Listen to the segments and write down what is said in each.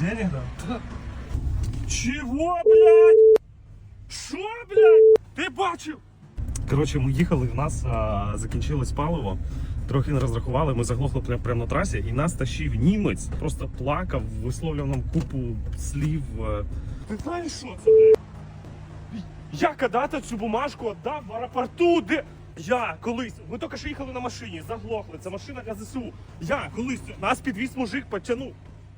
Денег дав? Чого, блядь? Що, блядь? Ти бачив? Коротше, ми їхали, в нас а, закінчилось паливо. Трохи не розрахували, ми заглохли прямо, прямо на трасі, і нас тащив німець, просто плакав, висловлював нам купу слів. е. Ти знаєш, що це? Я когда-то цю бумажку віддав в аеропорту, де. Я колись, ми тільки що їхали на машині, заглохли, це машина для ЗСУ. Я колись нас підвіз мужик, потягнув.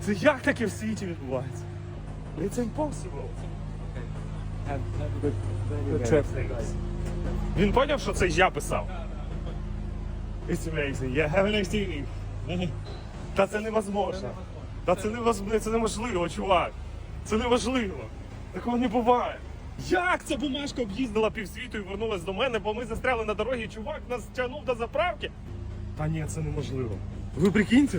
Це як таке в світі відбувається? It's impossible. Він поняв, що це я писав. It's amazing. Yeah, have a nice evening. Та це невозможно. Та це невозможно, це неможливо, чувак. Це неможливо. Такого не буває. Як ця бумажка об'їздила півсвіту і вернулась до мене, бо ми застряли на дорогі, чувак нас тягнув до заправки? Та ні, це неможливо. Ви прикиньте?